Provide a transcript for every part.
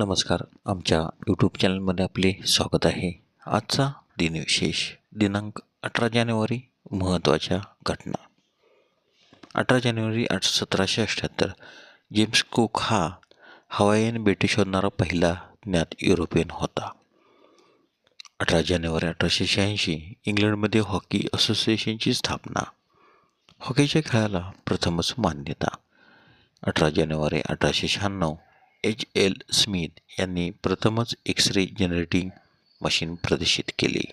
नमस्कार. आमच्या यूट्यूब चॅनलमध्ये आपले स्वागत आहे. आजचा दिनविशेष दिनांक अठरा जानेवारी महत्त्वाच्या घटना. अठरा जानेवारी आठ सतराशे अठ्ठ्याहत्तर जेम्स कुक हा हवाईयन बेटे शोधणारा पहिला ज्ञात युरोपियन होता. अठरा जानेवारी अठराशे शहाऐंशी इंग्लंडमध्ये हॉकी असोसिएशनची स्थापना. हॉकीच्या खेळाला प्रथमच मान्यता. अठरा जानेवारी अठराशे शहाण्णव एच एल स्मिथ यांनी प्रथमच एक्स रे जनरेटिंग मशीन प्रदर्शित केली.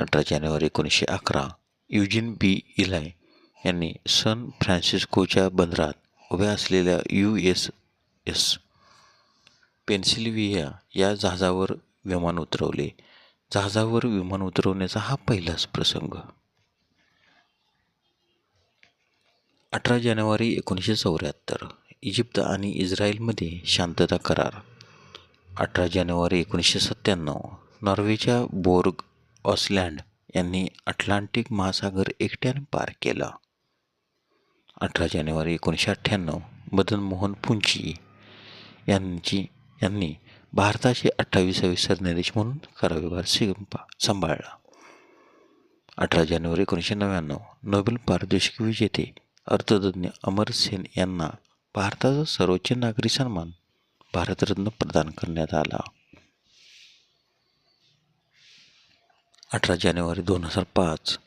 अठरा जानेवारी एकोणीसशे अकरा युजिन बी इलाय यांनी सन फ्रान्सिस्कोच्या बंदरात उभ्या असलेल्या यू एस एस पेन्सिल्व्हिया या जहाजावर विमान उतरवले. जहाजावर विमान उतरवण्याचा हा पहिलाच प्रसंग. अठरा जानेवारी एकोणीसशे चौऱ्याहत्तर इजिप्त आणि इस्रायलमध्ये शांतता करार. अठरा जानेवारी एकोणीसशे सत्त्याण्णव नॉर्वेच्या बोर्ग ऑसलँड यांनी अटलांटिक महासागर एकट्याने पार केला. अठरा जानेवारी एकोणीसशे अठ्ठ्याण्णव मदन मोहन पुंची यांची यांनी भारताचे अठ्ठावीसावे सरन्यायाधीश म्हणून कारभार संपा सांभाळला. अठरा जानेवारी एकोणीसशे नव्याण्णव नोबेल पारितोषिक विजेते अर्थतज्ञ अमर सेन यांना भारताचा सर्वोच्च नागरी सन्मान भारतरत्न प्रदान करण्यात आला. अठरा जानेवारी दोन हजार पाच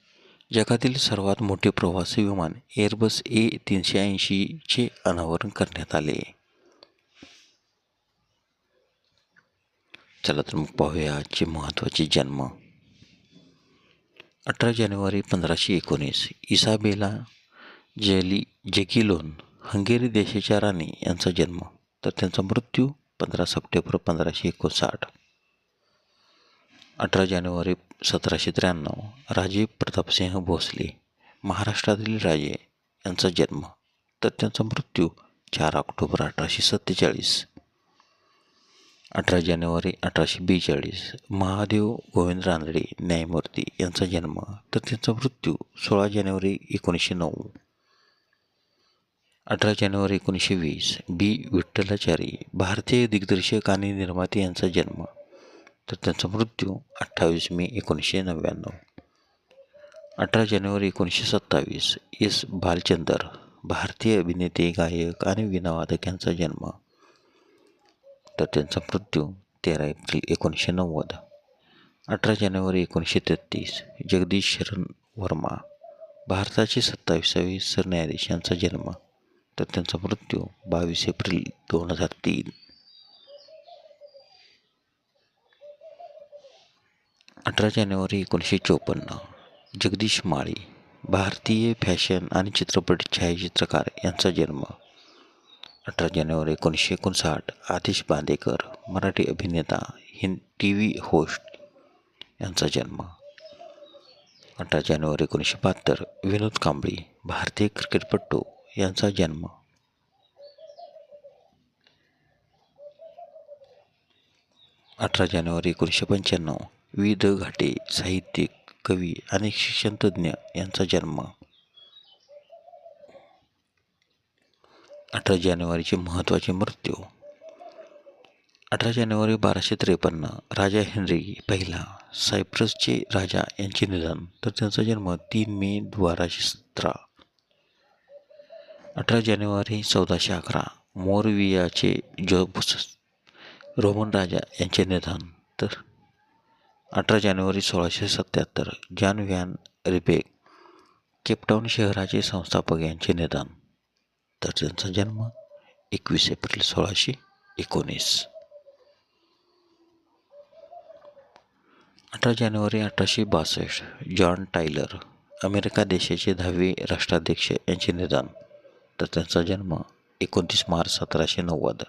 जगातील सर्वात मोठे प्रवासी विमान एअरबस ए तीनशे ऐंशीचे अनावरण करण्यात आले. चला तर मग पाहूया आजचे महत्त्वाचे जन्म. अठरा जानेवारी पंधराशे एकोणीस इसाबेला जेली जेकिलोन हंगेरी देशाच्या राणी यांचा जन्म तर त्यांचा मृत्यू पंधरा सप्टेंबर पंधराशे एकोणसाठ. अठरा जानेवारी सतराशे त्र्याण्णव राजे प्रतापसिंह भोसले महाराष्ट्रातील राजे यांचा जन्म तर त्यांचा मृत्यू चार ऑक्टोबर अठराशे सत्तेचाळीस. अठरा जानेवारी अठराशे बेचाळीस महादेव गोविंद रानडे न्यायमूर्ती यांचा जन्म तर त्यांचा मृत्यू सोळा जानेवारी एकोणीसशे नऊ. अठरा जानेवारी एकोणीसशे वीस. बी. विठ्ठलाचारी भारतीय दिग्दर्शक आणि निर्माते यांचा जन्म. तर त्यांचा मृत्यू अठ्ठावीस मे एकोणीसशे नव्याण्णव. अठरा जानेवारी एकोणीसशे सत्तावीस. एस. भालचंदर भारतीय अभिनेते गायक आणि विनावादक यांचा जन्म. तर त्यांचा मृत्यू तेरा एप्रिल एकोणीसशे नव्वद. अठरा जानेवारी एकोणीसशे तेहतीस. जगदीश शरण वर्मा भारताचे सत्तावीसावे सरन्यायाधीश यांचा जन्म. तर त्यांचा मृत्यू बावीस एप्रिल दोन हजार तीन. अठरा जानेवारी एकोणीसशे चोपन्न जगदीश माळी भारतीय फॅशन आणि चित्रपट छायाचित्रकार यांचा जन्म. अठरा जानेवारी एकोणीसशे एकोणसाठ आतिश बांदेकर मराठी अभिनेता हिंद टी व्ही होस्ट यांचा जन्म. अठरा जानेवारी एकोणीसशे बहात्तर विनोद कांबळी भारतीय क्रिकेटपटू यांचा जन्म. अठरा जानेवारी एकोणीसशे पंच्याण्णव. विविध घाटे साहित्यिक कवी आणि शिक्षणतज्ज्ञ यांचा जन्म. अठरा जानेवारीचे महत्त्वाचे मृत्यू. अठरा जानेवारी बाराशे त्रेपन्न राजा हेनरी पहिला सायप्रसचे राजा यांचे निधन. तर त्यांचा जन्म तीन मे बाराशे सतरा. अठरा जानेवारी चौदाशे अकरा. मोरवियाचे जोबस रोमन राजा यांचे निधन तर अठरा जानेवारी सोळाशे सत्याहत्तर जॉन व्हॅन रिपेक केपटाऊन शहराचे संस्थापक यांचे निधन तर त्यांचा जन्म एकवीस एप्रिल सोळाशे एकोणीस. अठरा जानेवारी अठराशे बासष्ट जॉन टायलर अमेरिका देशाचे दहावे राष्ट्राध्यक्ष यांचे निधन. तर त्यांचा जन्म एकोणतीस मार्च सतराशे नव्वद.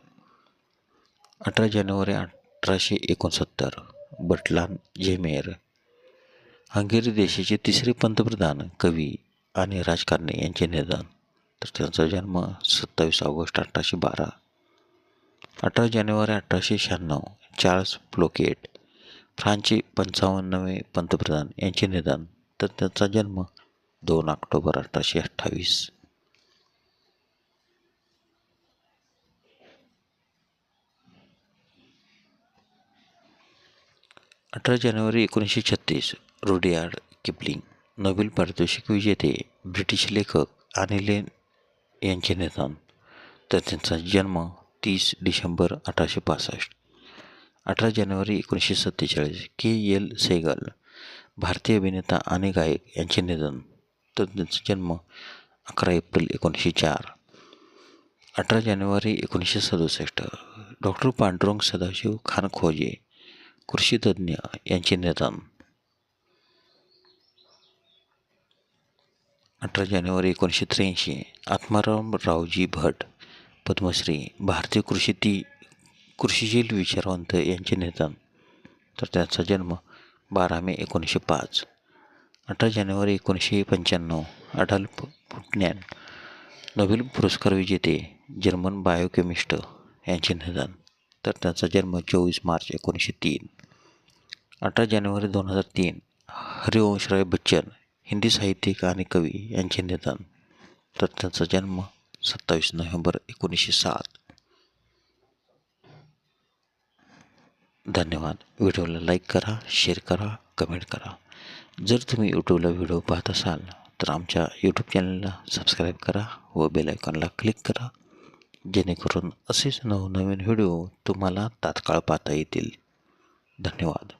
अठरा जानेवारी अठराशे एकोणसत्तर. बटलान जेमेर हंगेरी देशाचे तिसरे पंतप्रधान कवी आणि राजकारणी यांचे निधन. तर त्यांचा जन्म सत्तावीस ऑगस्ट अठराशे बारा. अठरा जानेवारी अठराशे शहाण्णव चार्ल्स प्लोकेट फ्रान्सचे पंचावन्नवे पंतप्रधान यांचे निधन. तर त्यांचा जन्म दोन ऑक्टोबर अठराशे अठ्ठावीस. अठरा जानेवारी एकोणीसशे छत्तीस रुडियार्ड किपलिंग नोबेल पारितोषिक विजेते ब्रिटिश लेखक आणि लेन यांचे निधन. तर त्यांचा जन्म तीस डिसेंबर अठराशे पासष्ट. अठरा जानेवारी एकोणीसशे सत्तेचाळीस के. एल. सेगल भारतीय अभिनेता आणि गायक यांचे निधन. तर त्यांचा जन्म अकरा एप्रिल एकोणीसशे चार. अठरा जानेवारी एकोणीसशे सदुसष्ट डॉक्टर पांडुरंग सदाशिव खान खोजे कृषीतज्ञ यांचे निधन. अठरा जानेवारी एकोणीसशे त्र्याऐंशी आत्माराम रावजी भट पद्मश्री भारतीय कृषीती कृषीशील विचारवंत यांचे निधन. तर त्यांचा जन्म बारा मे एकोणीसशे पाच. अठरा जानेवारी एकोणीसशे पंच्याण्णव अटल पुटण्यान नोबेल पुरस्कार विजेते जर्मन बायोकेमिस्ट यांचे निधन. तर त्यांचा जन्म चोवीस मार्च एकोणीसशे तीन. अठरा जानेवारी दोन हजार तीन. हरिवंशराय बच्चन हिंदी साहित्यिक आणि कवी यांचे निधन. तर त्यांचा जन्म सत्तावीस नोव्हेंबर एकोणीसशे सात. धन्यवाद. व्हिडिओला लाईक करा शेअर करा कमेंट करा. जर तुम्ही यूट्यूबला व्हिडिओ पाहत असाल तर आमच्या यूट्यूब चॅनलला सबस्क्राईब करा व बेल आयकॉनला क्लिक करा. जेणेकरून असेच नवनवीन व्हिडिओ तुम्हाला तात्काळ पाहता येतील. धन्यवाद.